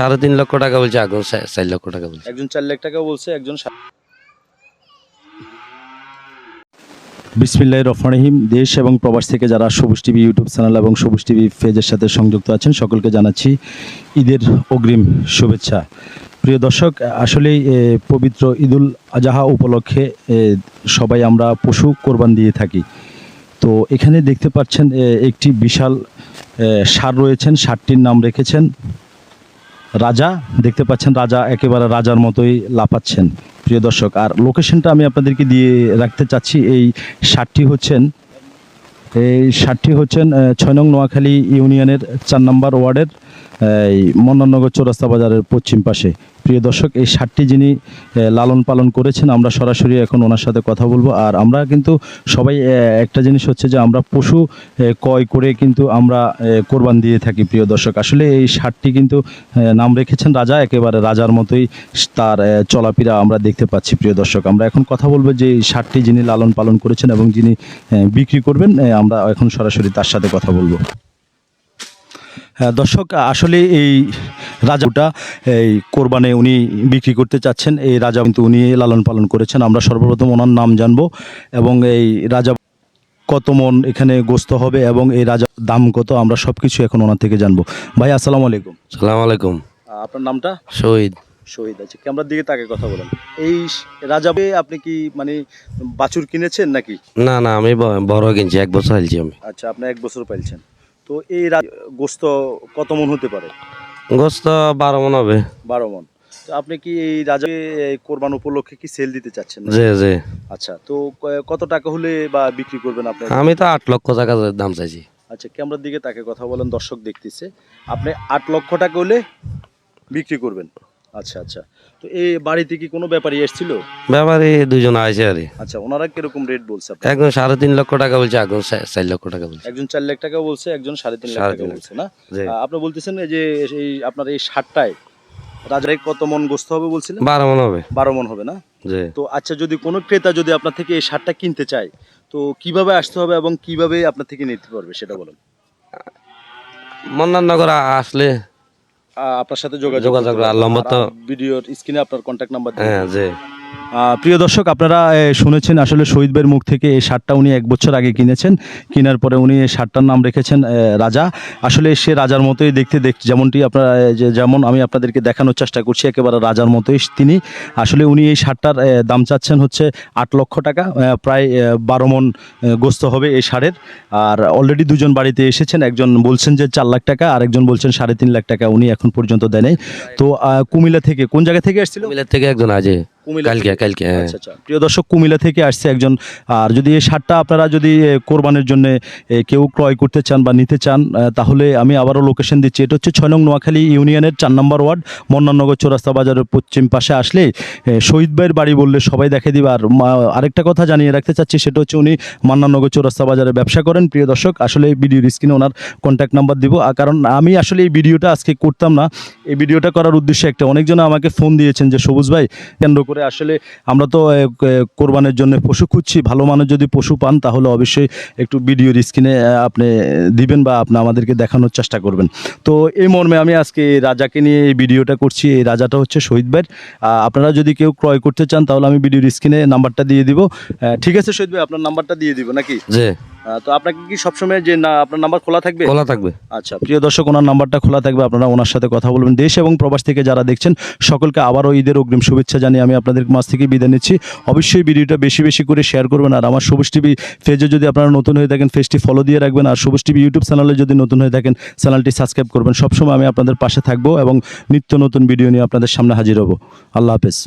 সাড়ে তিন লক্ষ টাকা বলছে চা- চার লক্ষ টাকা বলছে। একজন চার লাখ টাকা বলছে একজন বিসমিল্লাহ রহমান রহিম। দেশ এবং প্রবাস থেকে যারা সবুজ টিভি ইউটিউব চ্যানেল এবং সবুজ টিভি পেজের সাথে সংযুক্ত আছেন সকলকে জানাচ্ছি ঈদের অগ্রিম শুভেচ্ছা। প্রিয় দর্শক আসলেই পবিত্র ঈদুল আজহা উপলক্ষে সবাই আমরা পশু কোরবান দিয়ে থাকি। তো এখানে দেখতে পাচ্ছেন একটি বিশাল ষাঁড় রয়েছেন সারটির নাম রেখেছেন রাজা, দেখতে পাচ্ছেন রাজা একেবারে রাজার মতোই লাপাচ্ছেন প্রিয় দর্শক, আর লোকেশনটা আমি আপনাদেরকে দিয়ে রাখতে চাচ্ছি, এই ষাটটি হচ্ছেন, এই ষাটটি হচ্ছেন ছয় নং নোয়াখালী ইউনিয়নের চার নম্বর ওয়ার্ডের এই মন্নাননগর চৌরাস্তা বাজারের পশ্চিম পাশে। প্রিয় দর্শক এই ষাটটি যিনি লালন পালন করেছেন আমরা সরাসরি এখন ওনার সাথে কথা বলব। আর আমরা কিন্তু সবাই একটা জিনিস হচ্ছে যে আমরা পশু ক্রয় করে কিন্তু আমরা কোরবান দিয়ে থাকি প্রিয় দর্শক। আসলে এই ষাটটি কিন্তু নাম রেখেছেন রাজা একেবারে রাজার মতোই তার আহ, চলাফেরা আমরা দেখতে পাচ্ছি প্রিয় দর্শক। আমরা এখন কথা বলব যে এই ষাটটি যিনি লালন পালন করেছেন এবং যিনি বিক্রি করবেন আমরা এখন সরাসরি তার সাথে কথা বলব। দর্শক আসলে এই রাজাটা এই কোরবানে উনি বিক্রি করতে চাচ্ছেন এই রাজা কিন্তু উনি লালন পালন করেছেন। আমরা সর্বপ্রথম ওনার নাম জানব এবং এই রাজা কত মন এখানে গোস্ত হবে এবং এই রাজার দাম কত আমরা সব কিছু এখন ওনার থেকে জানব। ভাই আসসালামু আলাইকুম। সালাম আলাইকুম। আপনার নামটা? শহীদ। শহীদ আছে ক্যামেরার দিকে তাকে কথা বলেন। এই রাজাবে আপনি কি মানে বাছুর কিনেছেন নাকি? না না আমি বড় কিনছি এক বছর আলছি আমি। আচ্ছা আপনি এক বছর পাইছেন তো এই গোস্ত কত মন হতে পারে? গোস্ত বারো মন হবে। বারো মন। তো আপনি কি এই রাজা কোরবান উপলক্ষে কি সেল দিতে চাচ্ছেন? যে জি। আচ্ছা তো কত টাকা হলে বা বিক্রি করবেন আপনি? আমি তো আট লক্ষ টাকা দাম চাইছি। আচ্ছা ক্যামেরার দিকে তাকে কথা বলেন দর্শক দেখতেছে। আপনি আট লক্ষ টাকা হলে বিক্রি করবেন। আচ্ছা আচ্ছা। তো এই বাড়িতে কি কোনো ব্যাপারী এসেছিল? ব্যাপারে দুজন আছে আরে আচ্ছা ওনারা কীরকম রেট বলছে আপনার? একজন সাড়ে তিন লক্ষ টাকা বলছে চা- চার লক্ষ টাকা বলছে। একজন চার লাখ টাকা বলছে একজন সাড়ে তিন লাখ সাড়ে টাকা তিন লাখ। বলছে না? জি। আহ, আপনি বলতেছেন এই যে এই আপনার এই ষাটটায় রাজারে কত মন গোস্ত হবে বলছিলেন? বারো মন হবে। বারো মন হবে না? যে তো আচ্ছা যদি কোনো ক্রেতা যদি আপনার থেকে এই সারটা কিনতে চায় তো কীভাবে আসতে হবে এবং কীভাবে আপনার থেকে নিতে পারবে সেটা বলুন। মন্নাননগর আসলে আপনার সাথে যোগাযোগ যোগাযোগ। তো- ভিডিওর স্ক্রিনে আপনার কন্ট্যাক্ট নাম্বার হ্যাঁ যে আহ, প্রিয় দর্শক, আপনারা শুনেছেন আসলে শহীদ ভাইয়ের মুখ থেকে এই শার্টটা উনি এক বছর আগে কিনেছেন। কেনার পরে উনি এই শার্টটার নাম রেখেছেন রাজা। আসলে সে রাজার মতোই দেখতে দেখ, যেমনটি আপনারা যেমন আমি আপনাদেরকে দেখানোর চেষ্টা করছি, একেবারে রাজার মতোই তিনি। আসলে উনি এই শার্টটার দাম চাচ্ছেন হচ্ছে আট লক্ষ টাকা প্রায় বারো মন গোস্ত হবে এই সারের আর অলরেডি দুজন বাড়িতে এসেছেন, একজন বলছেন যে চার লাখ টাকা আর একজন বলছেন সাড়ে তিন লাখ টাকা উনি এখন পর্যন্ত দেয় তো কুমিল্লা থেকে, কোন জায়গা থেকে এসেছিল? কুমিল্লার থেকে একজন আছে। কুমিল্লা কালকে হ্যাঁ। আচ্ছা আচ্ছা। প্রিয় দর্শক কুমিল্লা থেকে আসছে একজন আর যদি এই সারটা আপনারা যদি কোরবানির জন্য কেউ ক্রয় করতে চান বা নিতে চান তাহলে আমি আবারও লোকেশন দিচ্ছি। এটা হচ্ছে ছয় নং নোয়াখালী ইউনিয়নের চার নম্বর ওয়ার্ড মন্নাননগর চৌরাস্তা বাজারের পশ্চিম পাশে আসলে শহীদ ভাইয়ের বাড়ি বললে সবাই দেখে দিবে। আর আরেকটা কথা জানিয়ে রাখতে চাচ্ছি সেটা হচ্ছে উনি মান্নাননগর চৌরাস্তা বাজারে ব্যবসা করেন। প্রিয় দর্শক আসলে এই ভিডিওর স্ক্রিনে ওনার কন্ট্যাক্ট নাম্বার দিব। আর কারণ আমি আসলে এই ভিডিওটা আজকে করতাম না। এই ভিডিওটা করার উদ্দেশ্য একটা অনেকজন আমাকে ফোন দিয়েছেন যে সবুজ ভাই কেন্দ্র করে আসলে আমরা তো কোরবানের জন্য পশু খুঁজছি ভালো মানের যদি পশু পান তাহলে অবশ্যই একটু ভিডিওর স্ক্রিনে আপনি দিবেন বা আপনি আমাদেরকে দেখানোর চেষ্টা করবেন। তো এই মর্মে আমি আজকে রাজাকে নিয়ে এই ভিডিওটা করছি। এই রাজাটা হচ্ছে শহীদ আহ, আপনারা যদি কেউ ক্রয় করতে চান তাহলে আমি ভিডিওর স্ক্রিনে নাম্বারটা দিয়ে দিব। ঠিক আছে শহীদ ভাই আপনার নাম্বারটা দিয়ে দিব নাকি? আহ, তো আপনাকে কি সবসময় যে না আপনার নাম্বার খোলা থাকবে? খোলা থাকবে। আচ্ছা প্রিয় দর্শক ওনার নাম্বারটা খোলা থাকবে। আপনারা ওনার সাথে কথা বলবেন। দেশ এবং প্রবাস থেকে যারা দেখছেন সকলকে আবারও ঈদের অগ্রিম শুভেচ্ছা জানিয়ে আমি আপনাদের মাছ থেকে বিদায় নিচ্ছি। অবশ্যই ভিডিওটা বেশি বেশি করে শেয়ার করবেন। আর আমার সবুজ টিভি পেজে যদি আপনারা নতুন হয়ে থাকেন পেজটি ফলো দিয়ে রাখবেন। আর সবুজ টিভি ইউটিউব চ্যানেলে যদি নতুন হয়ে থাকেন চ্যানেলটি সাবস্ক্রাইব করবেন। সবসময় আমি আপনাদের পাশে থাকব এবং নিত্য নতুন ভিডিও নিয়ে আপনাদের সামনে হাজির হব। আল্লাহ হাফেজ।